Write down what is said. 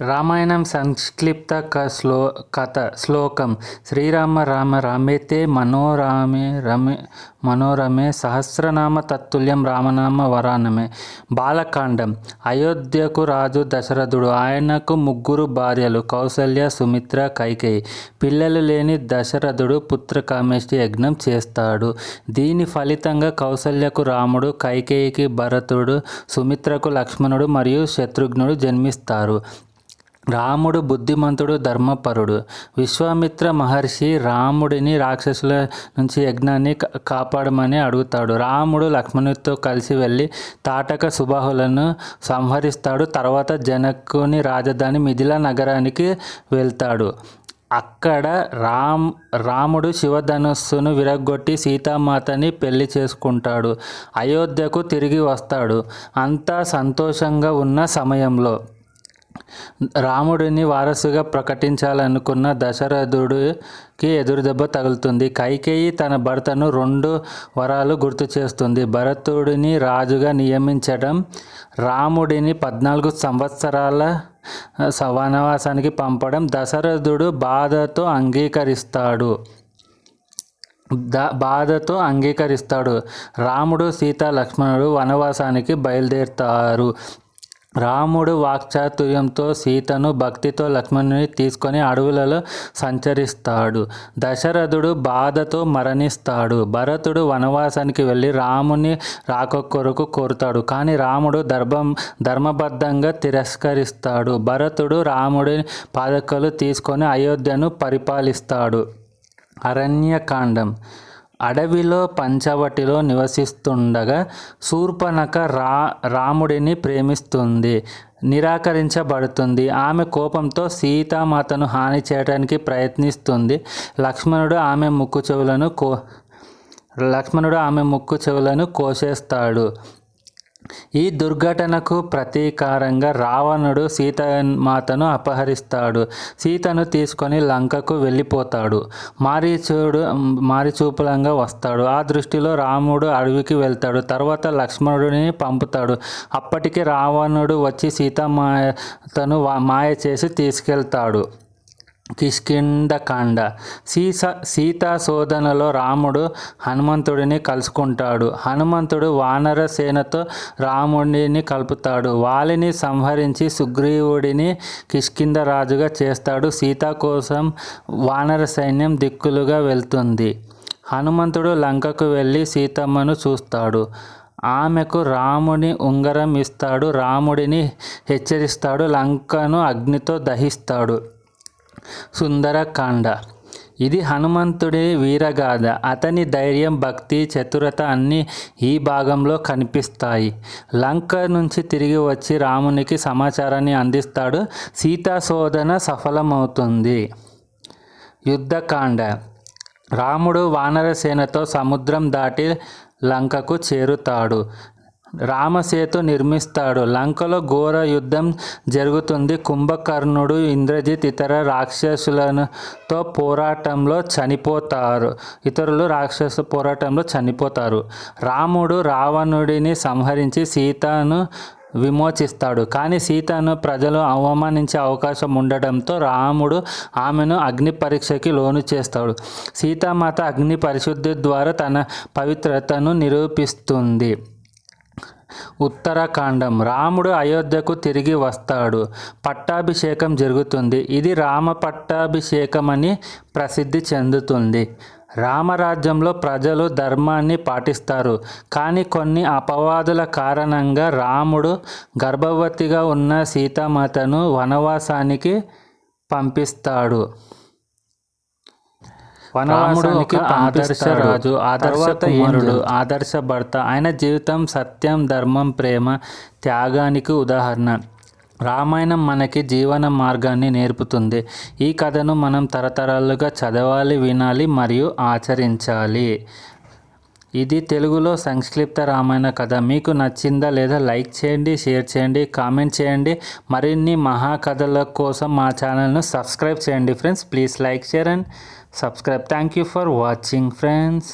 రామాయణం సంక్షిప్త క శ్లో కథ శ్లోకం. శ్రీరామ రామ రామేతే మనోరామే రమే మనోరమే సహస్రనామ తత్తుల్యం రామనామ వరానమే. బాలకాండం. అయోధ్యకు రాజు దశరథుడు ఆయనకు ముగ్గురు భార్యలు కౌసల్య సుమిత్ర కైకేయి. పిల్లలు లేని దశరథుడు పుత్రకామేష్టి యజ్ఞం చేస్తాడు. దీని ఫలితంగా కౌసల్యకు రాముడు కైకేయికి భరతుడు సుమిత్రకు లక్ష్మణుడు మరియు శత్రుఘ్నుడు జన్మిస్తారు. రాముడు బుద్ధిమంతుడు ధర్మపరుడు. విశ్వామిత్ర మహర్షి రాముడిని రాక్షసుల నుంచి యజ్ఞాన్ని కాపాడమని అడుగుతాడు. రాముడు లక్ష్మణుడితో కలిసి వెళ్ళి తాటక సుబాహులను సంహరిస్తాడు. తర్వాత జనకుని రాజధాని మిథిలా నగరానికి వెళ్తాడు. అక్కడ రామ్ రాముడు శివధనుస్సును విరగ్గొట్టి సీతామాతని పెళ్ళి చేసుకుంటాడు. అయోధ్యకు తిరిగి వస్తాడు. అంతా సంతోషంగా ఉన్న సమయంలో రాముడిని వారసుగా ప్రకటించాలనుకున్న దశరథుడికి ఎదురుదెబ్బ తగులుతుంది. కైకేయి తన భర్తను రెండు వరాలు గుర్తు చేస్తుంది. భరతుడిని రాజుగా నియమించడం రాముడిని పద్నాలుగు సంవత్సరాల వనవాసానికి పంపడం దశరథుడు బాధతో అంగీకరిస్తాడు. ద బాధతో అంగీకరిస్తాడు. రాముడు సీత లక్ష్మణుడు వనవాసానికి బయలుదేరుతారు. రాముడు వాక్చాతుర్యంతో సీతను భక్తితో లక్ష్మణుని తీసుకొని అడవులలో సంచరిస్తాడు. దశరథుడు బాధతో మరణిస్తాడు. భరతుడు వనవాసానికి వెళ్ళి రాముని రాక కొరకు కోరుతాడు. కానీ రాముడు ధర్మం ధర్మబద్ధంగా తిరస్కరిస్తాడు. భరతుడు రాముడి పాదకలు తీసుకొని అయోధ్యను పరిపాలిస్తాడు. అరణ్యకాండం. అడవిలో పంచవటిలో నివసిస్తుండగా శూర్పణక రా రాముడిని ప్రేమిస్తుంది నిరాకరించబడుతుంది. ఆమె కోపంతో సీతామాతను హాని చేయడానికి ప్రయత్నిస్తుంది. లక్ష్మణుడు ఆమె ముక్కు చెవులను కో లక్ష్మణుడు ఆమె ముక్కు చెవులను కోసేస్తాడు. ఈ దుర్ఘటనకు ప్రతీకారంగా రావణుడు సీతమాతను అపహరిస్తాడు. సీతను తీసుకొని లంకకు వెళ్ళిపోతాడు. మారీచుడు మారిచూపులంగా వస్తాడు. ఆ దృష్టిలో రాముడు అడవికి వెళ్తాడు. తర్వాత లక్ష్మణుడిని పంపుతాడు. అప్పటికి రావణుడు వచ్చి సీతమాతను మాయ చేసి తీసుకెళ్తాడు. కిష్కిండకాండ సీస సీతా శోధనలో రాముడు హనుమంతుడిని కలుసుకుంటాడు. హనుమంతుడు వానర సేనతో రాముడిని కలుపుతాడు. వాలిని సంహరించి సుగ్రీవుడిని కిష్కింద రాజుగా చేస్తాడు. సీత కోసం వానర సైన్యం దిక్కులుగా వెళ్తుంది. హనుమంతుడు లంకకు వెళ్ళి సీతమ్మను చూస్తాడు. ఆమెకు రాముని ఉంగరం ఇస్తాడు. రాముడిని హెచ్చరిస్తాడు. లంకను అగ్నితో దహిస్తాడు. సుందరకాండ. ఇది హనుమంతుడి వీరగాథ. అతని ధైర్యం భక్తి చతురత అన్నీ ఈ భాగంలో కనిపిస్తాయి. లంక నుంచి తిరిగి వచ్చి రామునికి సమాచారాన్ని అందిస్తాడు. సీతా శోధన సఫలమవుతుంది. యుద్ధకాండ. రాముడు వానరసేనతో సముద్రం దాటి లంకకు చేరుతాడు. రామసేతు నిర్మిస్తాడు. లంకలో ఘోర యుద్ధం జరుగుతుంది. కుంభకర్ణుడు ఇంద్రజిత్ ఇతర రాక్షసులతో పోరాటంలో చనిపోతారు. ఇతరులు రాక్షస పోరాటంలో చనిపోతారు. రాముడు రావణుడిని సంహరించి సీతను విమోచిస్తాడు. కానీ సీతను ప్రజలు అవమానించే అవకాశం ఉండడంతో రాముడు ఆమెను అగ్ని పరీక్షకి లోను చేస్తాడు. సీతామాత అగ్ని పరిశుద్ధి ద్వారా తన పవిత్రతను నిరూపిస్తుంది. ఉత్తరాఖండం. రాముడు అయోధ్యకు తిరిగి వస్తాడు. పట్టాభిషేకం జరుగుతుంది. ఇది రామ పట్టాభిషేకం అని ప్రసిద్ధి చెందుతుంది. రామరాజ్యంలో ప్రజలు ధర్మాన్ని పాటిస్తారు. కానీ కొన్ని అపవాదుల కారణంగా రాముడు గర్భవతిగా ఉన్న సీతామాతను వనవాసానికి పంపిస్తాడు. వనవాసానికి ఆదర్శ రాజు ఆదర్శ కుమారుడు ఆదర్శ భర్త ఆయన జీవితం సత్యం ధర్మం ప్రేమ త్యాగానికి ఉదాహరణ. రామాయణం మనకి జీవన మార్గాన్ని నేర్పుతుంది. ఈ కథను మనం తరతరాలుగా చదవాలి వినాలి మరియు ఆచరించాలి. ఇది తెలుగులో సంక్షిప్త రామాయణ కథ. మీకు నచ్చిందా లేదా లైక్ చేయండి షేర్ చేయండి కామెంట్ చేయండి. మరిన్ని మహాకథల కోసం మా ఛానల్ను సబ్స్క్రైబ్ చేయండి friends. Please like share and subscribe. Thank you for watching friends.